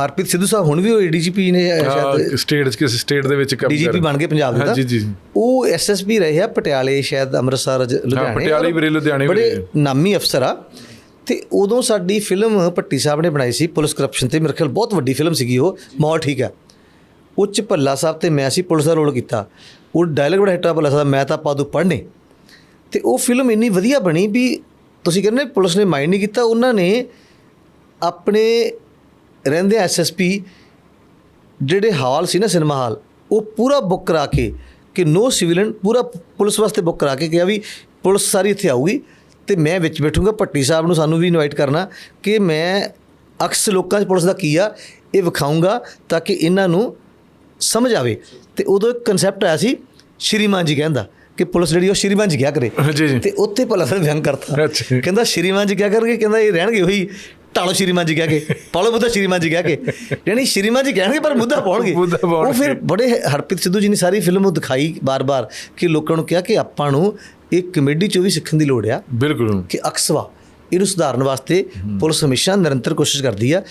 ਹਰਪ੍ਰੀਤ ਸਿੱਧੂ ਸਾਹਿਬ ਹੁਣ ਵੀ ਉਹ ਡੀਜੀਪੀ ਨੇ ਸ਼ਾਇਦ ਸਟੇਟ ਕਿਸੇ ਸਟੇਟ ਦੇ ਵਿੱਚ ਕੰਮ ਕਰ ਡੀਜੀਪੀ ਬਣ ਗਏ ਪੰਜਾਬ ਦੇ। ਜੀ। ਉਹ ਐਸਐਸਪੀ ਰਹੇ ਆ ਪਟਿਆਲੇ ਸ਼ਾਇਦ ਅੰਮ੍ਰਿਤਸਰ ਲੁਧਿਆਣੇ। ਪਟਿਆਲੇ ਵੀ ਲੁਧਿਆਣੇ ਬੜੇ। ਨਾਮੀ ਅਫਸਰ ਆ। ਤੇ ਉਦੋਂ ਸਾਡੀ ਫਿਲਮ ਭੱਟੀ ਸਾਹਿਬ ਨੇ ਬਣਾਈ ਸੀ ਪੁਲਿਸ ਕਰਪਸ਼ਨ ਤੇ। ਮੇਰੇ ਖਿਆਲ ਬਹੁਤ ਵੱਡੀ ਫਿਲਮ ਸੀਗੀ ਉਹ ਮਾਹੌਲ ਠੀਕ ਆ। ਉਹ 'ਚ ਭੱਲਾ ਸਾਹਿਬ ਤੇ ਮੈਂ ਸੀ ਪੁਲਿਸ ਦਾ ਰੋਲ ਕੀਤਾ। ਉਹ ਡਾਇਲੌਗ ਬੜਾ ਹਿੱਟਾ ਭੱਲਾ ਸਾਹਿਬ ਦਾ, ਮੈਂ ਤਾਂ ਪਾਦੂ ਪੜ੍ਹਨੇ। ਤੇ ਉਹ ਫਿਲਮ ਇੰਨੀ ਵਧੀਆ ਬਣੀ ਵੀ ਤੁਸੀਂ ਕਹਿੰਦੇ ਪੁਲਿਸ ਨੇ ਮਾਈਂਡ ਨਹੀਂ ਕੀਤਾ ਉਹਨਾਂ ਨੇ ਆਪਣੇ ਰਹਿੰਦੇ ਐਸਐਸਪੀ ਜਿਹੜੇ ਹਾਲ ਸੀ ਨਾ ਸਿਨੇਮਾ ਹਾਲ ਉਹ ਪੂਰਾ ਬੁੱਕ ਕਰਾ ਕੇ ਕਿ ਨੋ ਸਿਵਿਲਨ ਪੂਰਾ ਪੁਲਿਸ ਵਾਸਤੇ ਬੁੱਕ ਕਰਾ ਕੇ ਕਿਹਾ ਵੀ ਪੁਲਿਸ ਸਾਰੀ ਇੱਥੇ ਆਊਗੀ ਤੇ ਮੈਂ ਵਿੱਚ ਬੈਠੂੰਗਾ ਭੱਟੀ ਸਾਹਿਬ ਨੂੰ ਸਾਨੂੰ ਵੀ ਇਨਵਾਈਟ ਕਰਨਾ ਕਿ ਮੈਂ ਅਕਸ ਲੋਕਾਂ 'ਚ ਪੁਲਿਸ ਦਾ ਕੀ ਆ ਇਹ ਵਿਖਾਊਂਗਾ ਤਾਂ ਕਿ ਇਹਨਾਂ ਨੂੰ ਸਮਝ ਆਵੇ। ਤੇ ਉਦੋਂ ਇੱਕ ਕਨਸੈਪਟ ਆਇਆ ਸੀ ਸ਼੍ਰੀਮਾਨ ਜੀ ਕਹਿੰਦਾ ਕਿ ਪੁਲਿਸ ਜਿਹੜੀ ਉਹ ਸ਼੍ਰੀਮਾਨ ਜੀ ਕਿਹਾ ਕਰੇ। ਤੇ ਉੱਥੇ ਭਲਾ ਸਰ ਵਿਅੰਗ ਕਰਤਾ। ਕਹਿੰਦਾ ਸ਼੍ਰੀਮਾਨ ਜੀ ਕਿਆ ਕਰਨਗੇ? ਕਹਿੰਦਾ ਇਹ ਰਹਿਣਗੇ ਉਹੀ ਟਾਲੋ ਸ਼੍ਰੀਮਾਨ ਜੀ ਕਹਿ ਕੇ ਪਾਲੋ ਬੁੱਧਾ ਸ਼੍ਰੀਮਾਨ ਜੀ ਕਹਿ ਕੇ। ਯਾਨੀ ਸ਼੍ਰੀਮਾਨ ਜੀ ਕਹਿਣਗੇ ਪਰ ਮੁੱਦਾ ਪਾਉਣਗੇ। ਉਹ ਫਿਰ ਬੜੇ ਹਰਪ੍ਰੀਤ ਸਿੱਧੂ ਜੀ ਨੇ ਸਾਰੀ ਫਿਲਮ ਉਹ ਦਿਖਾਈ ਬਾਰ-ਬਾਰ ਕਿ ਲੋਕਾਂ ਨੂੰ ਕਿਹਾ ਕਿ ਆਪਾਂ ਨੂੰ ਇਹ ਕਮੇਡੀ ਚੋਂ ਵੀ ਸਿੱਖਣ ਦੀ ਲੋੜ ਆ। ਬਿਲਕੁਲ। ਕਿ ਅਕਸਵਾ ਇਹਨੂੰ ਸੁਧਾਰਨ ਵਾਸਤੇ ਪੁਲਿਸ ਹਮੇਸ਼ਾ ਨਿਰੰਤਰ ਕੋਸ਼ਿਸ਼ ਕਰਦੀ ਆ।